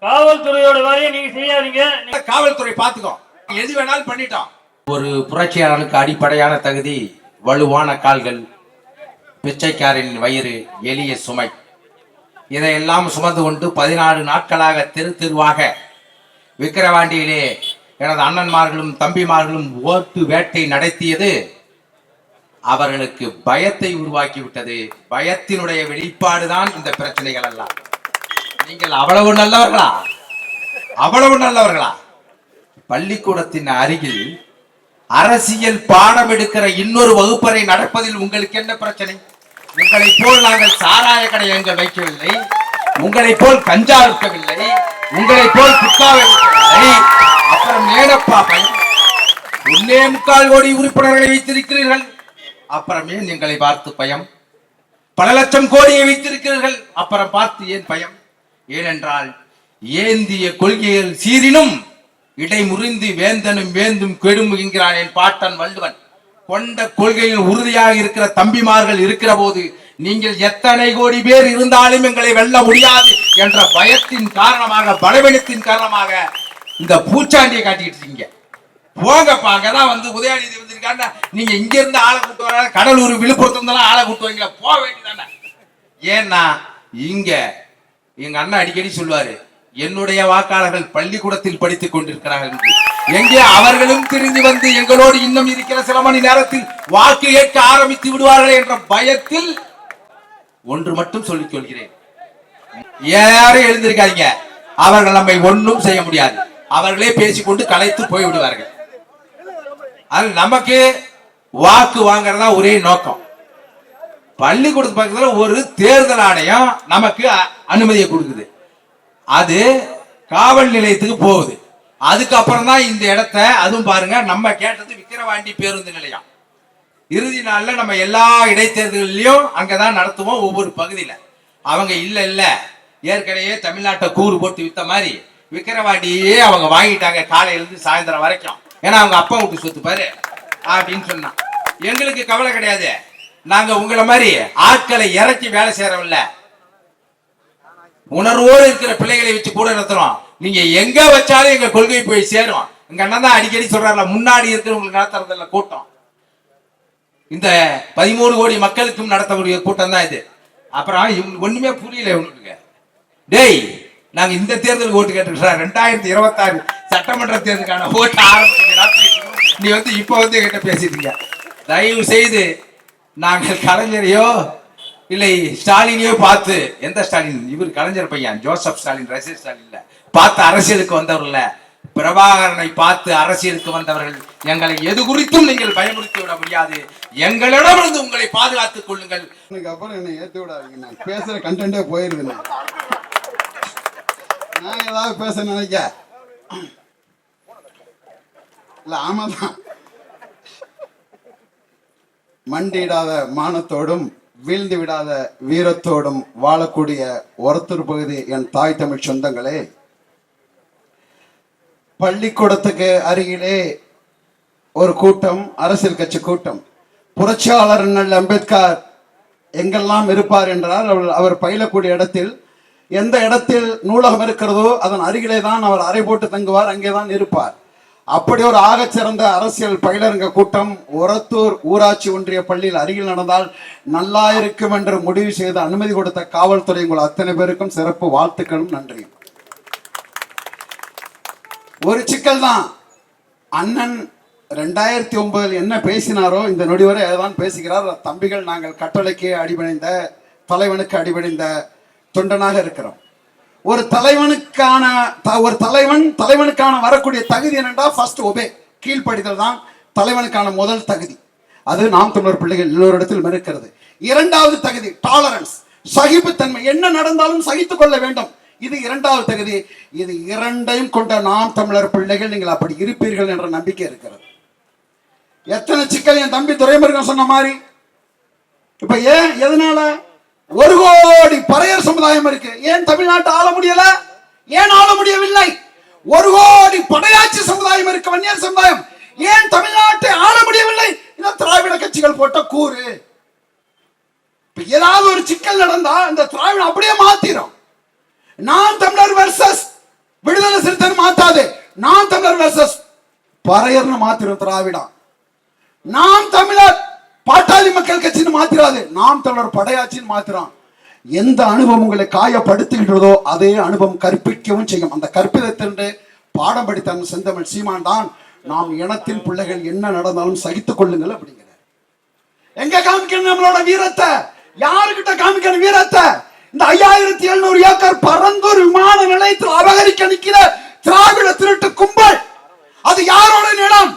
காவல்துறையோட வேலையை நீங்க செய்யாதீங்க. காவல்துறை பாத்துக்கோ. எது வேணாலும் பண்ணிட்டோம். ஒரு புரட்சியாளனுக்கு அடிப்படையான தகுதி வலுவான கால்கள் பிச்சைக்காரின் வயிறு எளிய சுமை. இதையெல்லாம் சுமந்து கொண்டு பதினாறு நாட்களாக தெரு தெருவாக விக்கிரவாண்டியிலே எனது அண்ணன்மார்களும் தம்பிமார்களும் ஓட்டு வேட்டை நடத்தியது அவர்களுக்கு பயத்தை உருவாக்கி விட்டது பயத்தினுடைய வெளிப்பாடுதான் இந்த பிரச்சனைகள் எல்லாம். நீங்கள் அவ்வளவு நல்லவர்களா? அவ்வளவு நல்லவர்களா? பள்ளிக்கூடத்தின் அருகில் அரசியல் பாடம் எடுக்கிற இன்னொரு வகுப்பறை நடப்பதில் உங்களுக்கு என்ன பிரச்சனை? உங்களைப் போல் நாங்கள் சாராய கடை எங்க வைக்கவில்லை. உங்களைப் போல் கஞ்சா விற்கவில்லை. உங்களைப் போல் குட்காவை விற்கவில்லை. அப்புறம் ஏனப்பா பயம் ஒன்னே முக்கால் கோடி உறுப்பினர்களை வைத்திருக்கிறீர்கள். அப்புறமே எங்களை பார்த்து பயம். பல லட்சம் கோடியை வைத்திருக்கிறீர்கள். அப்புறம் பார்த்து ஏன் பயம்? ஏனென்றால் ஏந்திய கொள்கைகள் சீரினும் இடை முறிந்து வேந்தனும் வேந்தும் கெடும் என்கிறான் என் பாட்டன் வள்ளுவன். கொண்ட கொள்கையில் உறுதியாக இருக்கிற தம்பிமார்கள் இருக்கிற போது நீங்கள் எத்தனை கோடி பேர் இருந்தாலும் எங்களை வெல்ல முடியாது என்ற பயத்தின் காரணமாக பலவீனத்தின் காரணமாக இந்த பூச்சாண்டியை காட்டிட்டு இருக்கீங்க. போங்கப்பா அங்கதான் வந்து உதயநிதி வந்திருக்காங்க நீங்க இங்க இருந்து ஆளை கூட்டு வர கடலூர் விழுப்புரத்துல ஆளை கூட்டு வைங்களா போக வேண்டியதானே ஏன்னா இங்க எங்க அண்ணன் அடிக்கடி சொல்லுவாரு என்னுடைய வாக்காளர்கள் பள்ளிக்கூடத்தில் படித்துக் கொண்டிருக்கிறார்கள் என்று. எங்கே அவர்களும் திரும்பி வந்து எங்களோடு இன்னும் இருக்கிற சில மணி நேரத்தில் வாக்கு கேட்க ஆரம்பித்து விடுவார்கள் என்ற பயத்தில் ஒன்று மட்டும் சொல்லிக் கொள்கிறேன். யாரும் எழுந்திருக்காதீங்க. அவர்கள் நம்மை ஒன்றும் செய்ய முடியாது. அவர்களே பேசிக்கொண்டு கலைத்து போய் விடுவார்கள் அது நமக்கு வாக்கு வாங்குறதா ஒரே நோக்கம். பள்ளிக்கூடத்து பக்கத்தில் ஒரு தேர்தல் ஆணையம் நமக்கு அனுமதியை கொடுக்குது. அது காவல் நிலையத்துக்கு போகுது. அதுக்கப்புறம் தான் இந்த இடத்த அதுவும் பாருங்க நம்ம கேட்டது விக்கிரவாண்டி பேருந்து நிலையம். இறுதி நாளில் நம்ம எல்லா இடைத்தேர்தல்லையும் அங்கதான் நடத்துவோம் ஒவ்வொரு பகுதியில். அவங்க இல்லை இல்லை. ஏற்கனவே தமிழ்நாட்டை கூறு போட்டு வித்த மாதிரி விக்கிரவாண்டியே அவங்க வாங்கிட்டாங்க காலையிலேருந்து சாயந்தரம் வரைக்கும். ஏன்னா அவங்க அப்பா விட்டு சொத்து பாரு அப்படின்னு சொன்னான். எங்களுக்கு கவலை கிடையாது. நாங்க உங்களை மாதிரி ஆட்களை இறக்கி வேலை செய்யறவில்ல. உணர்வோடு இருக்கிற பிள்ளைகளை வச்சு கூட நடத்துறோம். நீங்க எங்க வச்சாலும் எங்க கொள்கை போய் சேரும். எங்க அண்ணன் தான் அடிக்கடி சொல்றாருல முன்னாடி இருக்கிறவங்களுக்கு நடத்துறதில்ல கூட்டம். இந்த பதிமூணு கோடி மக்களுக்கும் நடத்தக்கூடிய கூட்டம் தான் இது. அப்புறம் இவங்களுக்கு ஒண்ணுமே புரியல இவங்களுக்கு. டேய் நாங்க இந்த தேர்தலுக்கு ஓட்டு கேட்டுக்கிறோம் ரெண்டாயிரத்தி இருபத்தாறு சட்டமன்ற தேர்தலுக்கான ஓட்டு ஆரம்பிச்சு நீ வந்து இப்ப வந்து எங்கிட்ட பேசிட்டீங்க தயவு செய்து நாங்கள் கலைஞரையோ இல்லை ஸ்டாலினையோ பார்த்து எந்த ஸ்டாலின்? இவர் கலைஞர் பையன் ஜோசப் ஸ்டாலின் ரசிகர் ஸ்டாலின் பார்த்து அரசியலுக்கு வந்தவர்ல பிரபாகரனை பார்த்து அரசியலுக்கு வந்தவர்கள் எங்களை எது குறித்தும் நீங்கள் பயமுறுத்தி விட முடியாது. எங்களிடமிருந்து உங்களை பாதுகாத்துக் கொள்ளுங்கள். எனக்கு அப்புறம் என்ன ஏத்தி விடாதீங்க. நான் பேசுற கண்டென்ட்டே போயிருது நான். நான் ஏதாவது பேச நினைக்க. இல்ல ஆமாதான் மண்டியிடாத மானத்தோடும் வீழ்ந்து விடாத வீரத்தோடும் வாழக்கூடிய ஒருத்தர் பகுதி என் தாய் தமிழ் சொந்தங்களே. பள்ளிக்கூடத்துக்கு அருகிலே ஒரு கூட்டம் அரசியல் கட்சி கூட்டம். புரட்சியாளர் அண்ணல் அம்பேத்கர் எங்கெல்லாம் இருப்பார் என்றால் அவர் அவர் பயிலக்கூடிய இடத்தில் எந்த இடத்தில் நூலகம் இருக்கிறதோ அதன் அருகிலே தான் அவர் அறை போட்டு தங்குவார் அங்கே தான் இருப்பார். அப்படி ஒரு ஆகச் சிறந்த அரசியல் பயிலரங்க கூட்டம் உரத்தூர் ஊராட்சி ஒன்றிய பள்ளியில் அருகில் நடந்தால் நல்லா இருக்கும் என்று முடிவு செய்து அனுமதி கொடுத்த காவல்துறை உங்கள் அத்தனை பேருக்கும் சிறப்பு வாழ்த்துக்களும் நன்றியும். ஒரு சிக்கல் தான். அண்ணன் ரெண்டாயிரத்தி ஒன்பதில் என்ன பேசினாரோ இந்த நொடி வரை அதுதான் பேசுகிறார். தம்பிகள் நாங்கள் கட்டளைக்கு அடிபணிந்த தலைவனுக்கு அடிபணிந்த தொண்டனாக இருக்கிறோம். ஒரு தலைவனுக்கான த- ஒரு தலைவன் தலைவனுக்கான வரக்கூடிய தகுதி என்னென்றா ஃபர்ஸ்ட் ஒபே கீழ்ப்படிதல் தான் தலைவனுக்கான முதல் தகுதி. அது நாம் தமிழர் பிள்ளைகள் எல்லோரிடத்திலும் இருக்கிறது இரண்டாவது தகுதி டாலரன்ஸ் சகிப்புத்தன்மை. என்ன நடந்தாலும் சகித்துக் கொள்ள வேண்டும். இது இரண்டாவது தகுதி. இது இரண்டையும் கொண்ட நாம் தமிழர் பிள்ளைகள் நீங்கள் அப்படி இருப்பீர்கள் என்ற நம்பிக்கை இருக்கிறது. எத்தனை சிக்கல் என் தம்பி துரைமுருகன் சொன்ன மாதிரி? இப்ப ஏன் எதனால? ஒரு கோடி பறையர் சமுதாயம் இருக்கு. ஏன் தமிழ்நாட்டை ஆள முடியல? ஏன் ஆள முடியவில்லை? ஒரு கோடி படையாட்சி சமுதாயம் இருக்கு வன்னியர் சமுதாயம். ஏன் தமிழ்நாட்டை ஆள முடியவில்லை? இந்த திராவிட கட்சிகள் போட்ட கூறு. ஏதாவது ஒரு சிக்கல் நடந்தா இந்த திராவிடம் அப்படியே மாத்திரும். நான் தமிழர் வெர்சஸ் நான் தமிழர் வெர்சஸ் பறையர்னு மாத்திரும் திராவிடம். நாம் தமிழர் பாட்டாளி மக்கள் கட்சின்னு மாத்திராது. நாம் தமிழர் படையாட்சின்னு மாத்திரான் எந்த அனுபவம் உங்களை காயப்படுத்துகின்றதோ அதே அனுபவம் கற்பிக்கவும் செய்யும். அந்த கற்பிதத்தின்று பாடம் படித்த செந்தமிழ் சீமான் தான். நாம் இனத்தின் பிள்ளைகள் என்ன நடந்தாலும் சகித்துக் கொள்ளுங்கள் அப்படிங்கிற எங்க காமிக்கணும் நம்மளோட வீரத்தை? யாருக்கிட்ட காமிக்கணும் வீரத்தை? இந்த ஐயாயிரத்தி எழுநூறு ஏக்கர் பரந்தூர் விமான நிலையத்தில் அபகரிக்க நிக்கிற திராவிட திருட்டு கும்பல். அது யாரோட நிலம்?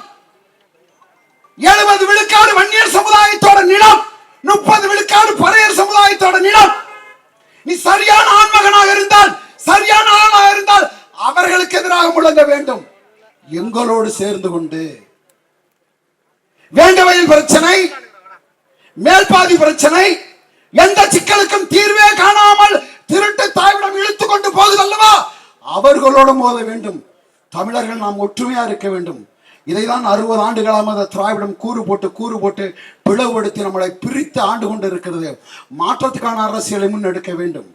எழுபது விழுக்காடு வன்னிய சமுதாயத்தோட நிலம் முப்பது விழுக்காடு பறையர் சமுதாயத்தோட நிலம் நீ சரியான ஆண்மகனாக இருந்தால் சரியான ஆளாக இருந்தால் அவர்களுக்கு எதிராக வேண்டும். எங்களோடு சேர்ந்து கொண்டு. வேண்டவயல் பிரச்சனை மேல்பாதி பிரச்சனை எந்த சிக்கலுக்கும் தீர்வே காணாமல் திருட்டு தாய்விடம் இழுத்து கொண்டு போகுது அல்லவா அவர்களோடு மோத வேண்டும். தமிழர்கள் நாம் ஒற்றுமையா இருக்க வேண்டும். இதைதான் அறுபது ஆண்டுகளாக அந்த திராவிடம் கூறு போட்டு கூறு போட்டு பிளவுபடுத்தி நம்மளை பிரித்து ஆண்டு கொண்டு இருக்கிறது. மாற்றத்துக்கான அரசியலை முன்னெடுக்க வேண்டும்.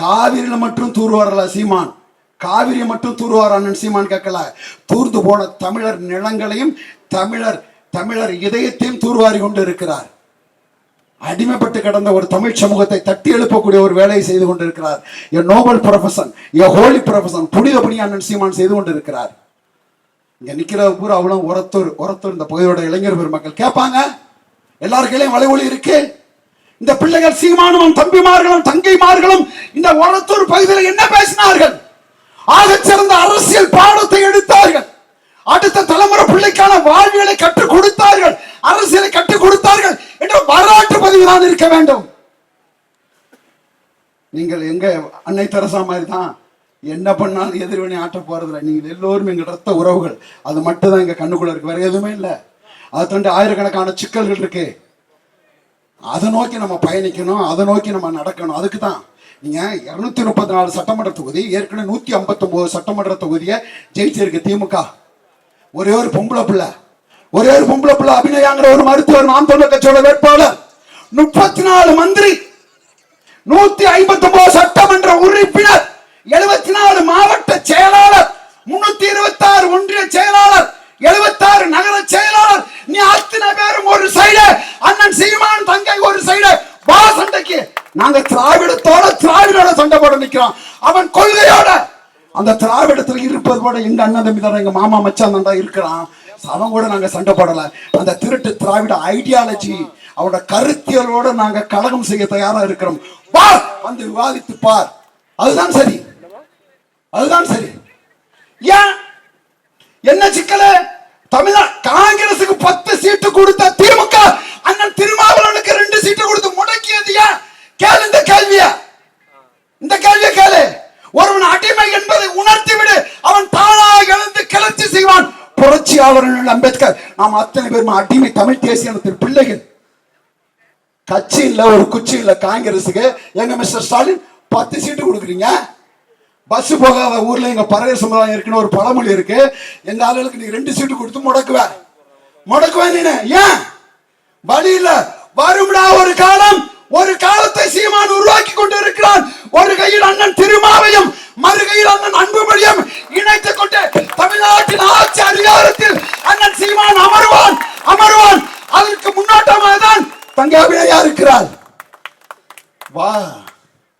காவிரியில மட்டும் தூர்வாரல சீமான். காவிரி மட்டும் தூர்வார் சீமான் கேட்கல. தூர்ந்து போன தமிழர் நிலங்களையும் தமிழர் தமிழர் இதயத்தையும் தூர்வாரி கொண்டு இருக்கிறார். அடிமைப்பட்டு கிடந்த ஒரு தமிழ் சமூகத்தை தட்டி எழுப்பக்கூடிய ஒரு வேலையை செய்து கொண்டிருக்கிறார். எ நோபல் ப்ரொஃபசன் எ ஹோலி ப்ரொஃபசன் புனித பணி சீமான் செய்து கொண்டிருக்கிறார். இங்க நிக்கிற பூரா அவ்வளவு உரத்தூர் உரத்தூர் இந்த பகுதியோட இளைஞர் பெருமக்கள் கேட்பாங்க. எல்லார் கையிலையும் ஒளி இருக்கு. இந்த பிள்ளைகள் சீமானும் தம்பிமார்களும் தங்கைமார்களும் இந்த ஒரத்தூர் பகுதியில் என்ன பேசினார்கள்? ஆகச் சிறந்த அரசியல் பாடத்தை எடுத்தார்கள். அடுத்த தலைமுறை பிள்ளைக்கான வாழ்வியலை கற்றுக் கொடுத்தார்கள். அரசியலை கற்றுக் கொடுத்தார்கள் என்ற வரலாற்று பதிவு தான் இருக்க வேண்டும். நீங்கள் எங்க அன்னை தெரசா மாதிரி தான் என்ன பண்ணாலும் எதிர்வினை ஆட்ட போறதில்ல. நீங்கள் எல்லோரும் எங்கள் ரத்த உறவுகள். அது மட்டும் தான் எங்க கண்ணுக்குள்ள இருக்கு. வேற எதுவுமே இல்லை. அதை தாண்டி ஆயிரக்கணக்கான சிக்கல்கள் இருக்கு. அதை நோக்கி நம்ம பயணிக்கணும் அதை நோக்கி நம்ம நடக்கணும். அதுக்கு தான் நீங்க இருநூத்தி முப்பத்தி நாலு சட்டமன்ற தொகுதி ஏற்கனவே நூத்தி ஐம்பத்தி ஒன்பது சட்டமன்ற தொகுதியை ஜெயிச்சிருக்கு திமுக. ஒரே ஒரு பொம்பளை பிள்ளை. ஒரே ஒரு பொம்பளை பிள்ளை அபிநயாங்கிற ஒரு மருத்துவர் நாம் தமிழர் கட்சியோட வேட்பாளர். முப்பத்தி நாலு மந்திரி நூத்தி ஐம்பத்தி ஒன்பது சட்டமன்ற உறுப்பினர் எழுபத்தி நாலு மாவட்ட செயலாளர் முன்னூத்தி இருபத்தி ஆறு ஒன்றிய செயலாளர் எழுபத்தி ஆறு நகர செயலாளர். நீ அத்தனை பேரும் ஒரு சைடு அண்ணன் சீமான் தங்கை ஒரு சைடு வா சண்டைக்கு நாங்க திராவிடத்தோட திராவிடோட சண்டை போட நிக்கிறோம். அவன் கொள்கையோட. அந்த திராவிடத்துல இருப்பது போல எங்க அண்ணன் தம்பி தான் எங்க மாமா மச்சான் தான்டா இருக்கிறான். அவன் கூட நாங்க சண்டை போடல. அந்த திருட்டு திராவிட ஐடியாலஜி அவரோட கருத்தியலோட நாங்க கழகம் செய்ய தயாரா இருக்கிறோம். வா வந்து விவாதித்து பார். அதுதான் சரி. அதுதான் சரி. ஏன்? என்ன சிக்கலு? தமிழ்நா காங்கிரசுக்கு பத்து சீட்டு கொடுத்த திமுக அண்ணன் திருமாவளவனுக்கு ரெண்டு சீட்டு கொடுத்து முடக்கியது ஏன்? கேளு இந்த கேள்விய. இந்த கேள்வியை கேளு. ஒருவன் அடிமை என்பதை உணர்த்தி விடு அவன் தானாக எழுந்து கிளர்ச்சி செய்வான். புரட்சியாளர்கள் அம்பேத்கர். நாம் அத்தனை பேரும் அடிமை தமிழ் தேசிய பிள்ளைகள். கட்சி இல்ல ஒரு குச்சி இல்ல காங்கிரஸுக்கு. எங்க மிஸ்டர் ஸ்டாலின் பத்து சீட்டு கொடுக்குறீங்க. பஸ் போகாத ஊர்ல எங்க பறவை சமுதாயம் இருக்குன்னு ஒரு பழமொழி இருக்கு. எங்க ஆளுகளுக்கு நீ ரெண்டு சீட்டு கொடுத்து முடக்குவ. முடக்குவ நீ ஏன்? வழி இல்ல. வரும்டா ஒரு காலம். ஒரு காலத்தை சீமான் உருவாக்கி கொண்டு இருக்கிறான் ஒரு கையில் அண்ணன் திருமாவையும் மறு கையில் அண்ணன் அன்புமணியும் இணைத்துக் கொண்டு தமிழ்நாட்டின் ஆட்சி அதிகாரத்தில் அண்ணன் சீமான் அமருவான் அமருவான். அதற்கு முன்னோட்டமாக தான் தங்க இருக்கிறார். வா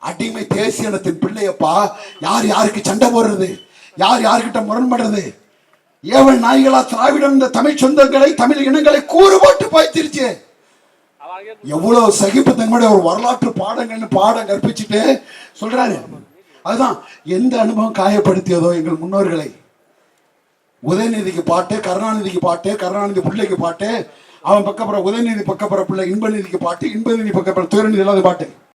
அடிமை தேசியனத்தின் பிள்ளையப்பா யார் யாருக்கு சண்டை போடுறது? யார் யாருக்கிட்ட முரண்படுறது? ஏவல் நாய்களா திராவிடம் இந்த தமிழ் சொந்தங்களை தமிழ் இனங்களை கூறு போட்டு பாய்த்திருச்சு எவ்வளவு சகிப்புத்தன்மையோட ஒரு வரலாற்று பாடங்கள்னு பாடம் கற்பிச்சுட்டு சொல்றாரு. அதுதான் எந்த அனுபவம் காயப்படுத்தியதோ எங்கள் முன்னோர்களை. உதயநிதிக்கு பாட்டு கருணாநிதிக்கு பாட்டு கருணாநிதி பிள்ளைக்கு பாட்டு அவன் பக்கப்புற உதயநிதி பக்கப்புற பிள்ளை இன்பநிதிக்கு பாட்டு இன்பநிதி பக்கப்புற துயரநிதி இல்லாத பாட்டு.